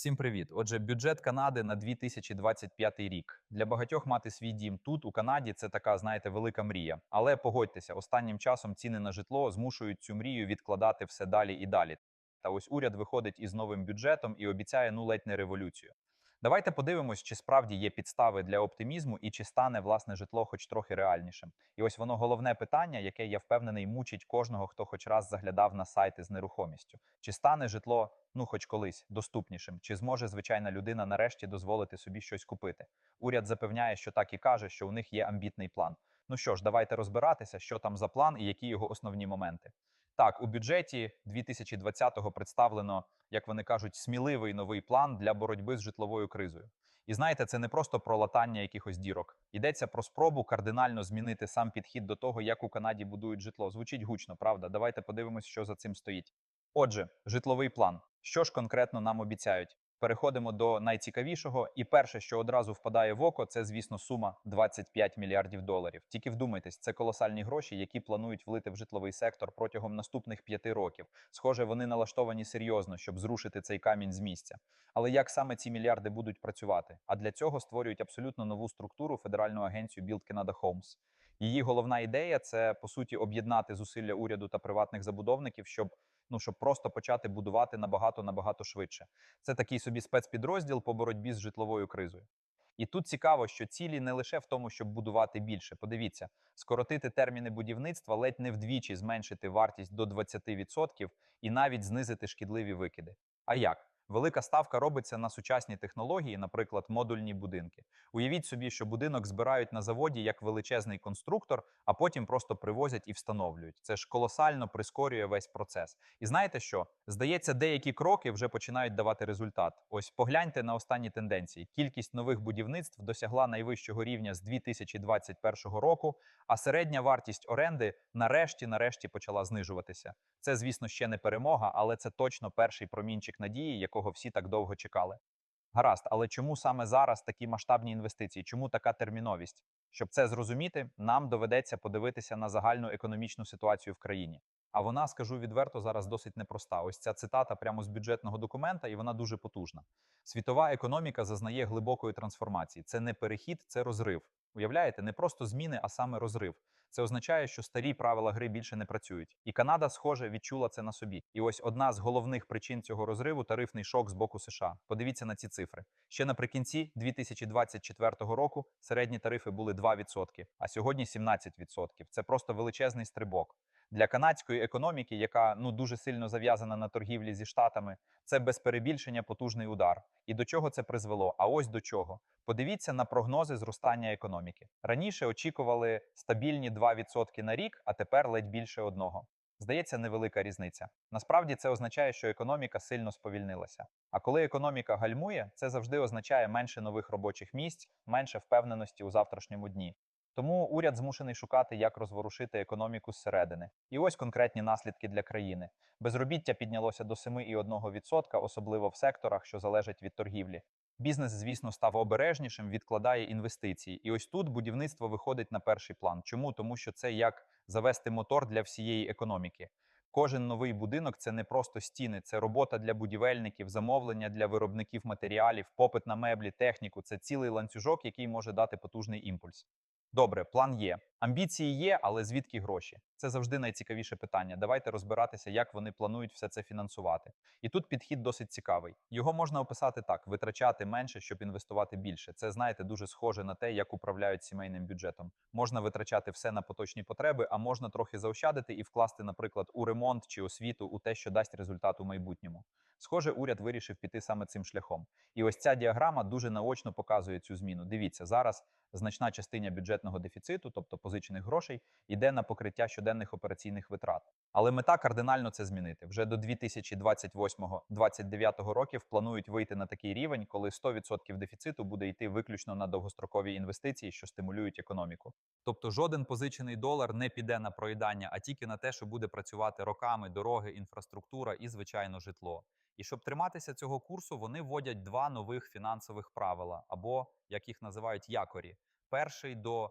Всім привіт! Отже, бюджет Канади на 2025 рік. Для багатьох мати свій дім тут, у Канаді, це така, знаєте, велика мрія. Але погодьтеся, останнім часом ціни на житло змушують цю мрію відкладати все далі і далі. Та ось уряд виходить із новим бюджетом і обіцяє ну ледь не революцію. Давайте подивимось, чи справді є підстави для оптимізму і чи стане власне житло хоч трохи реальнішим. І ось воно головне питання, яке я впевнений мучить кожного, хто хоч раз заглядав на сайти з нерухомістю. Чи стане житло, ну хоч колись, доступнішим? Чи зможе звичайна людина нарешті дозволити собі щось купити? Уряд запевняє, що так і каже, що у них є амбітний план. Ну що ж, давайте розбиратися, що там за план і які його основні моменти. Так, у бюджеті 2020-го представлено, як вони кажуть, сміливий новий план для боротьби з житловою кризою. І знаєте, це не просто про латання якихось дірок. Йдеться про спробу кардинально змінити сам підхід до того, як у Канаді будують житло. Звучить гучно, правда? Давайте подивимось, що за цим стоїть. Отже, житловий план. Що ж конкретно нам обіцяють? Переходимо до найцікавішого, і перше, що одразу впадає в око, це, звісно, сума 25 мільярдів доларів. Тільки вдумайтесь, це колосальні гроші, які планують влити в житловий сектор протягом наступних п'яти років. Схоже, вони налаштовані серйозно, щоб зрушити цей камінь з місця. Але як саме ці мільярди будуть працювати? А для цього створюють абсолютно нову структуру Федеральну агенцію Build Canada Homes. Її головна ідея це по суті об'єднати зусилля уряду та приватних забудовників, щоб ну щоб просто почати будувати набагато набагато швидше. Це такий собі спецпідрозділ по боротьбі з житловою кризою. І тут цікаво, що цілі не лише в тому, щоб будувати більше. Подивіться, скоротити терміни будівництва, ледь не вдвічі зменшити вартість до 20% і навіть знизити шкідливі викиди. А як? Велика ставка робиться на сучасні технології, наприклад, модульні будинки. Уявіть собі, що будинок збирають на заводі як величезний конструктор, а потім просто привозять і встановлюють. Це ж колосально прискорює весь процес. І знаєте що? Здається, деякі кроки вже починають давати результат. Ось погляньте на останні тенденції. Кількість нових будівництв досягла найвищого рівня з 2021 року, а середня вартість оренди нарешті нарешті почала знижуватися. Це, звісно, ще не перемога, але це точно перший промінчик надії, якого всі так довго чекали. Гаразд, але чому саме зараз такі масштабні інвестиції? Чому така терміновість? Щоб це зрозуміти, нам доведеться подивитися на загальну економічну ситуацію в країні. А вона, скажу відверто, зараз досить непроста. Ось ця цитата прямо з бюджетного документа, і вона дуже потужна. Світова економіка зазнає глибокої трансформації. Це не перехід, це розрив. Уявляєте, не просто зміни, а саме розрив. Це означає, що старі правила гри більше не працюють. І Канада, схоже, відчула це на собі. І ось одна з головних причин цього розриву тарифний шок з боку США. Подивіться на ці цифри. Ще наприкінці 2024 року середні тарифи були 2%, а сьогодні 17%. Це просто величезний стрибок. Для канадської економіки, яка ну дуже сильно зав'язана на торгівлі зі штатами, це без перебільшення потужний удар. І до чого це призвело? А ось до чого. Подивіться на прогнози зростання економіки. Раніше очікували стабільні 2% на рік, а тепер ледь більше одного. Здається, невелика різниця. Насправді це означає, що економіка сильно сповільнилася. А коли економіка гальмує, це завжди означає менше нових робочих місць, менше впевненості у завтрашньому дні. Тому уряд змушений шукати, як розворушити економіку зсередини. І ось конкретні наслідки для країни. Безробіття піднялося до 7,1%, особливо в секторах, що залежать від торгівлі. Бізнес, звісно, став обережнішим, відкладає інвестиції. І ось тут будівництво виходить на перший план. Чому? Тому що це як завести мотор для всієї економіки. Кожен новий будинок це не просто стіни, це робота для будівельників, замовлення для виробників матеріалів, попит на меблі, техніку. Це цілий ланцюжок, який може дати потужний імпульс. Добре, план є. Амбіції є, але звідки гроші? Це завжди найцікавіше питання. Давайте розбиратися, як вони планують все це фінансувати. І тут підхід досить цікавий. Його можна описати так: витрачати менше, щоб інвестувати більше. Це знаєте дуже схоже на те, як управляють сімейним бюджетом. Можна витрачати все на поточні потреби, а можна трохи заощадити і вкласти, наприклад, у ремонт чи освіту, у те, що дасть результат у майбутньому. Схоже, уряд вирішив піти саме цим шляхом. І ось ця діаграма дуже наочно показує цю зміну. Дивіться, зараз значна частина бюджетного дефіциту, тобто позичених грошей, йде на покриття щоденних операційних витрат. Але мета кардинально це змінити. Вже до 2028-2029 років планують вийти на такий рівень, коли 100% дефіциту буде йти виключно на довгострокові інвестиції, що стимулюють економіку. Тобто жоден позичений долар не піде на проїдання, а тільки на те, що буде працювати роками дороги, інфраструктура і, звичайно, житло. І щоб триматися цього курсу, вони вводять два нових фінансових правила, або як їх називають якорі. Перший до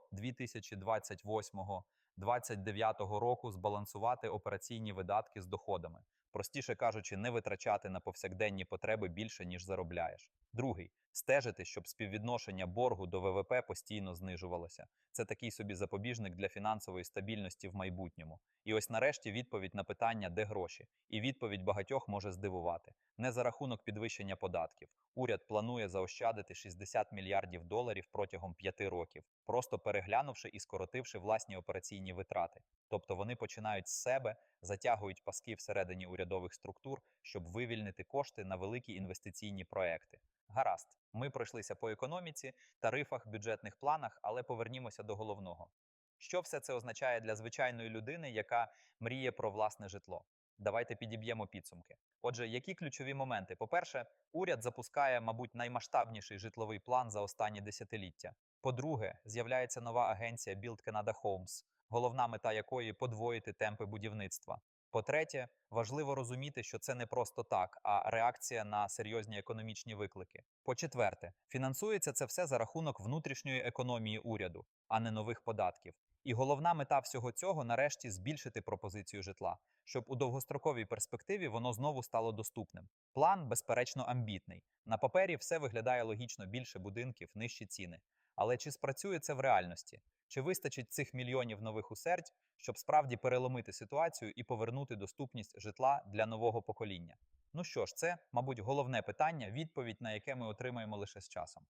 2028-2029 року збалансувати операційні видатки з доходами. Простіше кажучи, не витрачати на повсякденні потреби більше, ніж заробляєш. Другий стежити, щоб співвідношення боргу до ВВП постійно знижувалося. Це такий собі запобіжник для фінансової стабільності в майбутньому. І ось нарешті відповідь на питання, де гроші. І відповідь багатьох може здивувати. Не за рахунок підвищення податків. Уряд планує заощадити 60 мільярдів доларів протягом п'яти років, просто переглянувши і скоротивши власні операційні витрати. Тобто вони починають з себе, затягують паски всередині урядових структур, щоб вивільнити кошти на великі інвестиційні проекти. Гаразд, ми пройшлися по економіці, тарифах, бюджетних планах, але повернімося до головного. Що все це означає для звичайної людини, яка мріє про власне житло? Давайте підіб'ємо підсумки. Отже, які ключові моменти? По-перше, уряд запускає, мабуть, наймасштабніший житловий план за останні десятиліття. По-друге, з'являється нова агенція Build Canada Homes, головна мета якої подвоїти темпи будівництва. По-третє, важливо розуміти, що це не просто так, а реакція на серйозні економічні виклики. По-четверте, фінансується це все за рахунок внутрішньої економії уряду, а не нових податків. І головна мета всього цього нарешті збільшити пропозицію житла, щоб у довгостроковій перспективі воно знову стало доступним. План, безперечно, амбітний. На папері все виглядає логічно більше будинків, нижчі ціни. Але чи спрацює це в реальності? Чи вистачить цих мільйонів нових усердь, щоб справді переломити ситуацію і повернути доступність житла для нового покоління? Ну що ж, це, мабуть, головне питання, відповідь на яке ми отримаємо лише з часом.